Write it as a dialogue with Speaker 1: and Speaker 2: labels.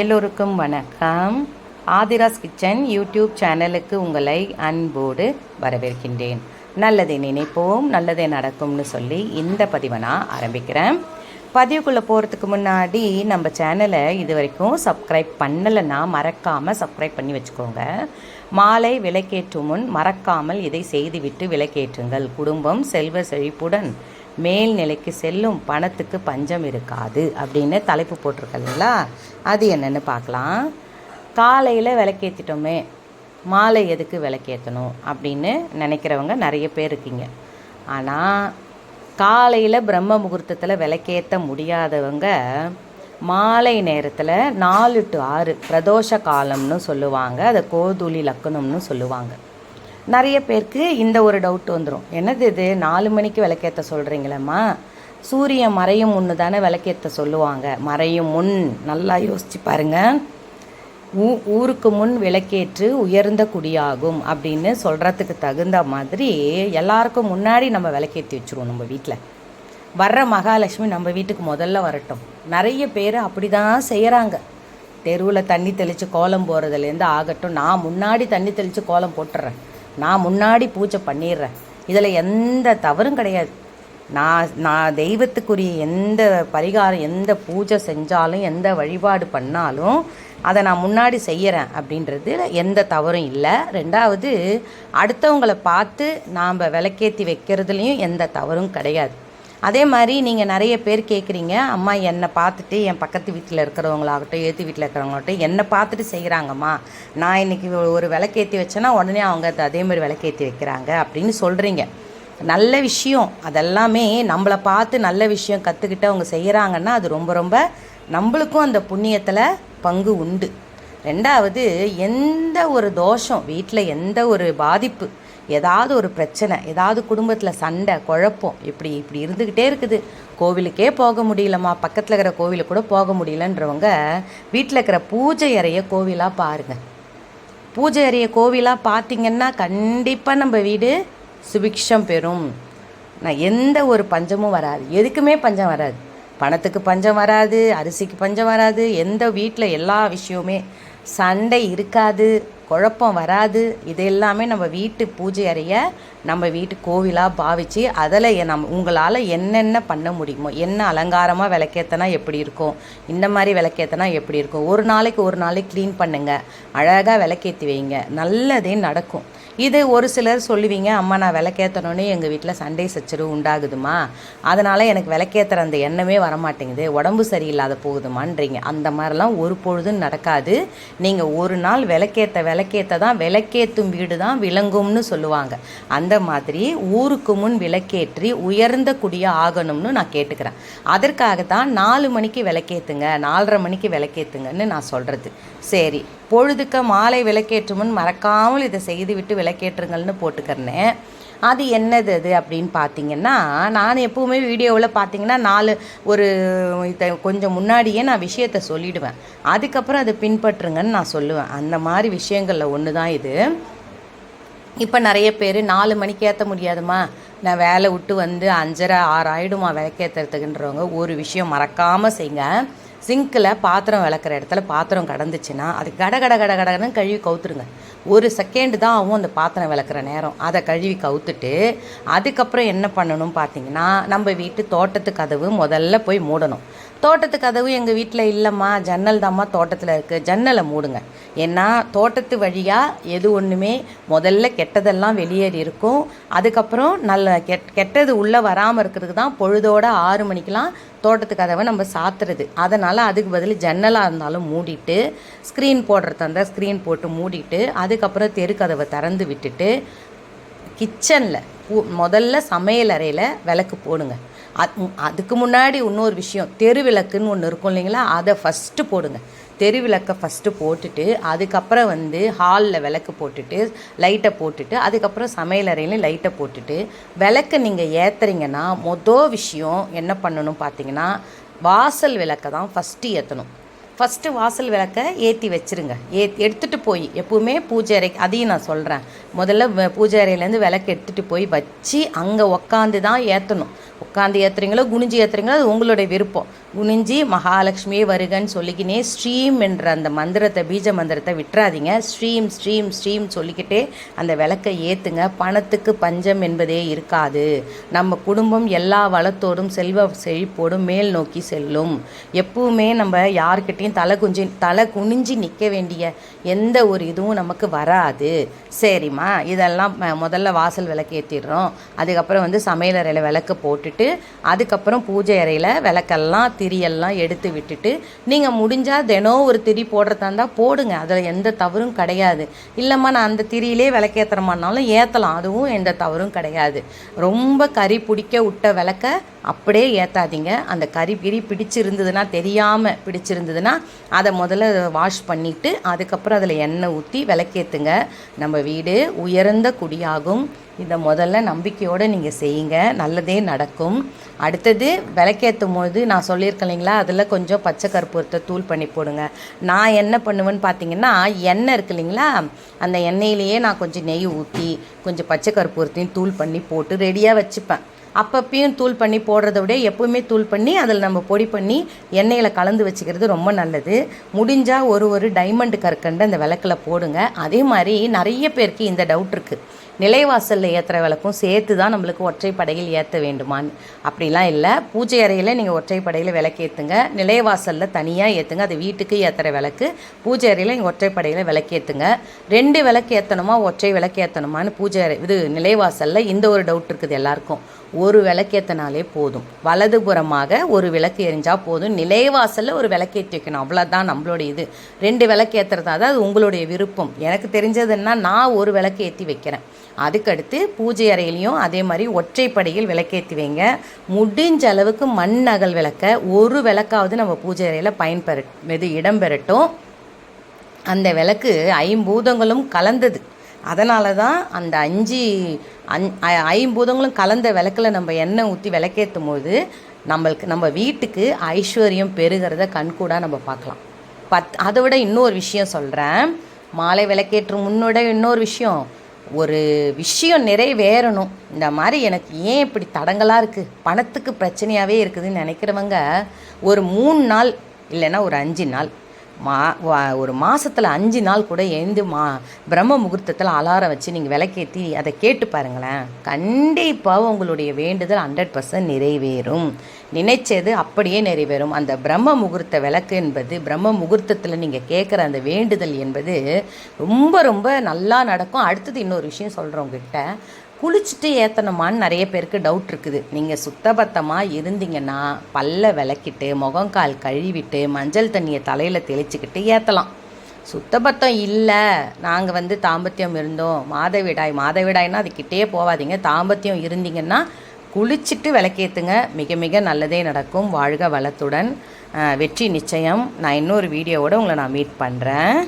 Speaker 1: எல்லோருக்கும் வணக்கம். Aadhira's kitchen YouTube சேனலுக்கு உங்களை அன்போடு வரவேற்கின்றேன். நல்லதை நினைப்போம் நல்லதே நடக்கும்னு சொல்லி இந்த பதிவை நான் ஆரம்பிக்கிறேன். பதிவுக்குள்ளே போகிறதுக்கு முன்னாடி நம்ம சேனலை இது வரைக்கும் சப்ஸ்கிரைப் பண்ணலைன்னா மறக்காமல் சப்ஸ்கிரைப் பண்ணி வச்சுக்கோங்க. மாலை விளக்கேற்றும் முன் மறக்காமல் இதை செய்துவிட்டு விளக்கேற்றுங்கள் குடும்பம் செல்வ செழிப்புடன் மேல்நிலைக்கு செல்லும் பணத்துக்கு பஞ்சம் இருக்காது அப்படின்னு தலைப்பு போட்டிருக்கீங்களா அது என்னென்னு பார்க்கலாம். காலையில் விளக்கேற்றிட்டோமே மாலை எதுக்கு விளக்கேற்றணும் அப்படின்னு நினைக்கிறவங்க நிறைய பேர் இருக்கீங்க. ஆனால் காலையில் பிரம்ம முகூர்த்தத்தில் விளக்கேற்ற முடியாதவங்க மாலை நேரத்தில் நாலு டு ஆறு பிரதோஷ காலம்னு சொல்லுவாங்க. அதை கோதுளி லக்கணம்னு சொல்லுவாங்க. நிறைய பேருக்கு இந்த ஒரு டவுட் வந்துடும் என்னது இது? நாலு மணிக்கு விளக்கேற்ற சொல்கிறீங்களேம்மா சூரியன் மறையும் முன்னு தானே விளக்கேற்ற சொல்லுவாங்க. மறையும் முன். நல்லா யோசிச்சு பாருங்க. ஊ ஊருக்கு முன் விளக்கேற்று உயர்ந்த குடியாகும் அப்படின்னு சொல்கிறதுக்கு தகுந்த மாதிரி எல்லாருக்கும் முன்னாடி நம்ம விளக்கேற்றி வச்சுருவோம் நம்ம வீட்டில் வர்ற மகாலட்சுமி நம்ம வீட்டுக்கு முதல்ல வரட்டும். நிறைய பேர் அப்படி தான் செய்கிறாங்க தெருவில் தண்ணி தெளித்து கோலம் போகிறதுலேருந்து ஆகட்டும். நான் முன்னாடி தண்ணி தெளித்து கோலம் போட்டுறேன். நான் முன்னாடி பூஜை பண்ணிடுறேன். இதில் எந்த தவறும் கிடையாது. நான் நான் தெய்வத்துக்குரிய எந்த பரிகாரம் எந்த பூஜை செஞ்சாலும் எந்த வழிபாடு பண்ணாலும் அதை நான் முன்னாடி செய்கிறேன் அப்படின்றது எந்த தவறும் இல்லை. ரெண்டாவது அடுத்தவங்களை பார்த்து நாம் விளக்கேற்றி வைக்கிறதுலையும் எந்த தவறும் கிடையாது. அதே மாதிரி நீங்கள் நிறைய பேர் கேட்குறீங்க அம்மா என்னை பார்த்துட்டு என் பக்கத்து வீட்டில் இருக்கிறவங்களாகட்டும் ஏற்று வீட்டில் இருக்கிறவங்களாகட்டும் என்னை பார்த்துட்டு செய்கிறாங்கம்மா நான் இன்றைக்கி ஒரு விளக்கேற்றி வச்சேன்னா உடனே அவங்க அதை அதே மாதிரி விளக்கேற்றி வைக்கிறாங்க அப்படின்னு சொல்கிறீங்க நல்ல விஷயம். அதெல்லாமே நம்மளை பார்த்து நல்ல விஷயம் கற்றுக்கிட்டு அவங்க செய்கிறாங்கன்னா அது ரொம்ப ரொம்ப நம்மளுக்கும் அந்த புண்ணியத்தில் பங்கு உண்டு. ரெண்டாவது எந்த ஒரு தோஷம் வீட்டில் எந்த ஒரு பாதிப்பு ஏதாவது ஒரு பிரச்சனை ஏதாவது குடும்பத்தில் சண்டை குழப்பம் இப்படி இப்படி இருந்துக்கிட்டே இருக்குது. கோவிலுக்கே போக முடியலம்மா. பக்கத்தில் இருக்கிற கோவிலுக்கு கூட போக முடியலன்றவங்க வீட்டில் இருக்கிற பூஜை அறைய கோவிலாக பாருங்கள் பூஜை அறைய கோவிலாக பார்த்தீங்கன்னா கண்டிப்பாக நம்ம வீடு சுபிக்ஷம் பெறும். நான் எந்த ஒரு பஞ்சமும் வராது. எதுக்குமே பஞ்சம் வராது. பணத்துக்கு பஞ்சம் வராது அரிசிக்கு பஞ்சம் வராது எந்த வீட்டில் எல்லா விஷயமுமே சண்டை இருக்காது குழப்பம் வராது. இது எல்லாமே நம்ம வீட்டு பூஜை அறைய நம்ம வீட்டு கோவிலாக பாவித்து அதில் நம் உங்களால் என்னென்ன பண்ண முடியுமோ என்ன அலங்காரமாக விளக்கேற்றினா எப்படி இருக்கும் இந்த மாதிரி விளக்கேற்றினா எப்படி இருக்கும் ஒரு நாளைக்கு ஒரு நாளைக்கு க்ளீன் பண்ணுங்கள் அழகாக விளக்கேற்றி வைங்க நல்லதே நடக்கும். இது ஒரு சிலர் சொல்லுவீங்க அம்மா நான் விளக்கேற்றணுன்னே எங்கள் வீட்டில் சண்டை சச்சரவு உண்டாகுதுமா? அதனால் எனக்கு விளக்கேற்றுற அந்த எண்ணமே வரமாட்டேங்குது. உடம்பு சரியில்லாத போகுதுமான்றீங்க. அந்த மாதிரிலாம் ஒரு பொழுதும் நடக்காது. நீங்கள் ஒரு நாள் விளக்கேற்ற விளக்கேற்ற தான் விளக்கேற்றும் வீடு தான் விளங்கும்னு சொல்லுவாங்க. அந்த மாதிரி ஊருக்கு முன் விளக்கேற்றி உயர்ந்த குடியாக ஆகணும்னு நான் கேட்டுக்கிறேன். அதற்காக தான் நாலு மணிக்கு விளக்கேற்றுங்க நாலரை மணிக்கு விளக்கேற்றுங்கன்னு நான் சொல்கிறது சரி. பொழுதுக்க மாலை விளக்கேற்று முன் மறக்காமல் இதை செய்துவிட்டு விளக்கேற்றுங்கள்னு போட்டுக்கிறேன். அது என்னது அது அப்படின்னு பார்த்தீங்கன்னா நான் எப்போவுமே வீடியோவில் பார்த்தீங்கன்னா நாலு ஒரு இதை கொஞ்சம் முன்னாடியே நான் விஷயத்த சொல்லிவிடுவேன் அதுக்கப்புறம் அதை பின்பற்றுங்கன்னு நான் சொல்லுவேன். அந்த மாதிரி விஷயங்களில் ஒன்று தான் இது. இப்போ நிறைய பேர் நாலு மணிக்கு ஏற்ற முடியாதுமா நான் வேலை விட்டு வந்து அஞ்சரை ஆறு விளக்கேற்றுறதுக்குன்றவங்க ஒரு விஷயம் மறக்காமல் செய்யுங்க சிங்கில் பாத்திரம் விளக்குற இடத்துல பாத்திரம் கடந்துச்சுன்னா அது கட கட கட கடன்னு கழுவி கவுத்துருங்க. ஒரு செகண்டு தான் ஆகும் அந்த பாத்திரம் விளக்குற நேரம். அதை கழுவி கவுத்துட்டு அதுக்கப்புறம் என்ன பண்ணணும் பார்த்தீங்கன்னா நம்ம வீட்டு தோட்டத்து கதவு முதல்ல போய் மூடணும். தோட்டத்து கதவு எங்கள் வீட்டில் இல்லைம்மா. ஜன்னல் தாம்மா தோட்டத்தில் இருக்குது ஜன்னலை மூடுங்க. ஏன்னா தோட்டத்து வழியாக எது ஒன்றுமே முதல்ல கெட்டதெல்லாம் வெளியேறி இருக்கும். அதுக்கப்புறம் நல்ல கெட் கெட்டது உள்ளே வராமல் இருக்கிறதுக்கு தான் பொழுதோட ஆறு மணிக்கெலாம் தோட்டத்து கதவை நம்ம சாத்துறது. அதனால் அதுக்கு பதில் ஜன்னலாக இருந்தாலும் மூடிட்டு ஸ்க்ரீன் போடுறதா அந்த ஸ்க்ரீன் போட்டு மூடிட்டு அதுக்கப்புறம் தெரு கதவை திறந்து விட்டுட்டு கிச்சனில் பூ முதல்ல சமையல் அறையில் விளக்கு போடுங்க. அது அதுக்கு முன்னாடி இன்னொரு விஷயம் தெரு விளக்குன்னு ஒன்று இருக்கும் இல்லைங்களா? அதை ஃபஸ்ட்டு போடுங்க. தெரு விளக்கை ஃபஸ்ட்டு போட்டுட்டு அதுக்கப்புறம் வந்து ஹாலில் விளக்கு போட்டுட்டு லைட்டை போட்டுட்டு அதுக்கப்புறம் சமையலறையிலையும் லைட்டை போட்டுட்டு விளக்கை நீங்கள் ஏற்றுறீங்கன்னா மொதல் விஷயம் என்ன பண்ணணும் பார்த்தீங்கன்னா வாசல் விளக்கை தான் ஃபஸ்ட்டு ஏற்றணும் ஃபஸ்ட்டு வாசல் விளக்கை ஏற்றி வச்சிருங்க. ஏ எடுத்துகிட்டு போய் எப்பவுமே பூஜை அறை அதையும் நான் சொல்கிறேன் முதல்ல பூஜை அறையிலேருந்து விளக்கு எடுத்துகிட்டு போய் வச்சு அங்கே உக்காந்து தான் ஏற்றணும் உட்காந்து ஏற்றுறீங்களோ குனிஞ்சு ஏற்றுறீங்களோ அது உங்களுடைய விருப்பம். குனிஞ்சி மகாலட்சுமியே வருகன்னு சொல்லிக்கினே ஸ்ரீம் என்ற அந்த மந்திரத்தை பீஜ மந்திரத்தை விட்டுறாதீங்க. ஸ்ரீம் ஸ்ரீம் ஸ்ரீம் சொல்லிக்கிட்டே அந்த விளக்கை ஏற்றுங்க பணத்துக்கு பஞ்சம் என்பதே இருக்காது. நம்ம குடும்பம் எல்லா வளத்தோடும் செல்வ செழிப்போடும் மேல் நோக்கி செல்லும். எப்பவுமே நம்ம யார்கிட்டையும் தலை குஞ்சி தலை குனிஞ்சு நிற்க வேண்டிய எந்த ஒரு இதுவும் நமக்கு வராது. சரிம்மா இதெல்லாம் முதல்ல வாசல் விளக்கு ஏற்றிடுறோம் அதுக்கப்புறம் வந்து சமையலறையில் விளக்கு போட்டுட்டு அதுக்கப்புறம் பூஜை அறையில் விளக்கெல்லாம் திரியெல்லாம் எடுத்து விட்டுட்டு நீங்கள் முடிஞ்சால் தினம் ஒரு திரி போடுறதா இருந்தால் போடுங்க. அதில் எந்த தவறும் கிடையாது. இல்லைம்மா நான் அந்த திரியிலே விளக்கேற்றுறமானாலும் ஏற்றலாம் அதுவும் எந்த தவறும் கிடையாது. ரொம்ப கறி பிடிக்க விட்ட விளக்க அப்படியே ஏற்றாதீங்க அந்த கறி பிரி பிடிச்சிருந்ததுன்னா தெரியாமல் பிடிச்சிருந்ததுன்னா அதை முதல்ல வாஷ் பண்ணிவிட்டு அதுக்கப்புறம் அதில் எண்ணெய் ஊற்றி விளக்கேற்றுங்க நம்ம வீடு உயர்ந்த குடியாகும். இதை முதல்ல நம்பிக்கையோடு நீங்கள் செய்யுங்க. நல்லதே நடக்கும். அடுத்தது விளக்கேற்றும் போது நான் சொல்லியிருக்கேன் இல்லைங்களா? அதில் கொஞ்சம் பச்சை கற்பூரத்தை தூள் பண்ணி போடுங்க. நான் என்ன பண்ணுவேன்னு பார்த்தீங்கன்னா எண்ணெய் இருக்கு இல்லைங்களா? அந்த எண்ணெயிலேயே நான் கொஞ்சம் நெய் ஊற்றி கொஞ்சம் பச்சை கற்பூரத்தையும் தூள் பண்ணி போட்டு ரெடியாக வச்சுப்பேன். அப்பப்பையும் தூள் பண்ணி போடுறத விட எப்பவுமே தூள் பண்ணி அதில் நம்ம பொடி பண்ணி எண்ணெயில் கலந்து வச்சுக்கிறது ரொம்ப நல்லது. முடிஞ்சால் ஒரு ஒரு டைமண்ட் கற்கண்டு அந்த விளக்கில் போடுங்க. அதே மாதிரி நிறைய பேருக்கு இந்த டவுட் இருக்குது நிலைவாசலில் ஏற்றுற விளக்கும் சேர்த்து தான் நம்மளுக்கு ஒற்றைப்படையில் ஏற்ற வேண்டுமான்னு அப்படிலாம் இல்லை. பூஜை அறையில் நீங்கள் ஒற்றைப்படையில் விளக்கேற்றுங்க நிலைவாசலில் தனியாக ஏற்றுங்க அது வீட்டுக்கு ஏற்றுற விளக்கு. பூஜை அறையில் நீங்கள் ஒற்றைப்படையில் விளக்கேற்றுங்க ரெண்டு விளக்கு ஏற்றணுமா ஒற்றை விளக்கு ஏற்றணுமான்னு பூஜை அறை இது நிலைவாசலில் இந்த ஒரு டவுட் இருக்குது எல்லாருக்கும். ஒரு விளக்கேற்றினாலே போதும். வலதுபுறமாக ஒரு விளக்கு எரிஞ்சால் போதும். நிலைவாசலில் ஒரு விளக்கேற்றி வைக்கணும். அவ்வளோதான் நம்மளுடைய இது. ரெண்டு விளக்கு ஏற்றுறதா அது உங்களுடைய விருப்பம். எனக்கு தெரிஞ்சதுன்னா நான் ஒரு விளக்கு ஏற்றி வைக்கிறேன். அதுக்கடுத்து பூஜை அறையிலையும் அதே மாதிரி ஒற்றைப்படையில் விளக்கேற்றி வைங்க. முடிஞ்ச அளவுக்கு மண் அகல் விளக்க ஒரு விளக்காவது நம்ம பூஜை அறையில் பயன்பெற இது இடம்பெறட்டும். அந்த விளக்கு ஐம்பூதங்களும் கலந்தது. அதனால தான் அந்த அஞ்சு அஞ் ஐ- ஐம்பூதங்களும் கலந்த விளக்கில் நம்ம எண்ணெய் ஊற்றி விளக்கேற்றும் போது நம்மளுக்கு நம்ம வீட்டுக்கு ஐஸ்வர்யம் பெருகிறத கண்கூடாக நம்ம பார்க்கலாம். பத் அதை விட இன்னொரு விஷயம் சொல்கிறேன் மாலை விளக்கேற்றும் முன்னோட இன்னொரு விஷயம். ஒரு விஷயம் நிறைவேறணும். இந்த மாதிரி எனக்கு ஏன் இப்படி தடங்கலாக இருக்குது பணத்துக்கு பிரச்சனையாகவே இருக்குதுன்னு நினைக்கிறவங்க ஒரு மூணு நாள் இல்லைன்னா ஒரு அஞ்சு நாள் மா வா- ஒரு மாதத்தில் அஞ்சு நாள் கூட எழுந்து மா பிரம்ம முகூர்த்தத்தில் அலாரம் வச்சு நீங்கள் விளக்கேற்றி அதை கேட்டு பாருங்களேன். கண்டிப்பாக உங்களுடைய வேண்டுதல் ஹண்ட்ரட் பர்சன்ட் நிறைவேறும். நினைச்சது அப்படியே நிறைவேறும். அந்த பிரம்ம முகூர்த்த விளக்கு என்பது பிரம்ம முகூர்த்தத்தில் நீங்கள் கேட்குற அந்த வேண்டுதல் என்பது ரொம்ப ரொம்ப நல்லா நடக்கும். அடுத்தது இன்னொரு விஷயம் சொல்கிறவங்கிட்ட குளிச்சுட்டு ஏற்றணுமான்னு நிறைய பேருக்கு டவுட் இருக்குது. நீங்கள் சுத்தபத்தமாக இருந்தீங்கன்னா பல்ல விளக்கிட்டு முகங்கால் கழுவிட்டு மஞ்சள் தண்ணியை தலையில் தெளிச்சுக்கிட்டு ஏற்றலாம் சுத்தபத்தம் இல்லை. நாங்கள் வந்து தாம்பத்தியம் இருந்தோம். மாதவிடாய் மாதவிடாய்னா அதுக்கிட்டே போகாதீங்க தாம்பத்தியம் இருந்தீங்கன்னா குளிச்சுட்டு விளக்கேற்றுங்க மிக மிக நல்லதே நடக்கும். வாழ்க வளத்துடன். வெற்றி நிச்சயம். நான் இன்னொரு வீடியோவோட உங்களை நான் மீட் பண்ணுறேன்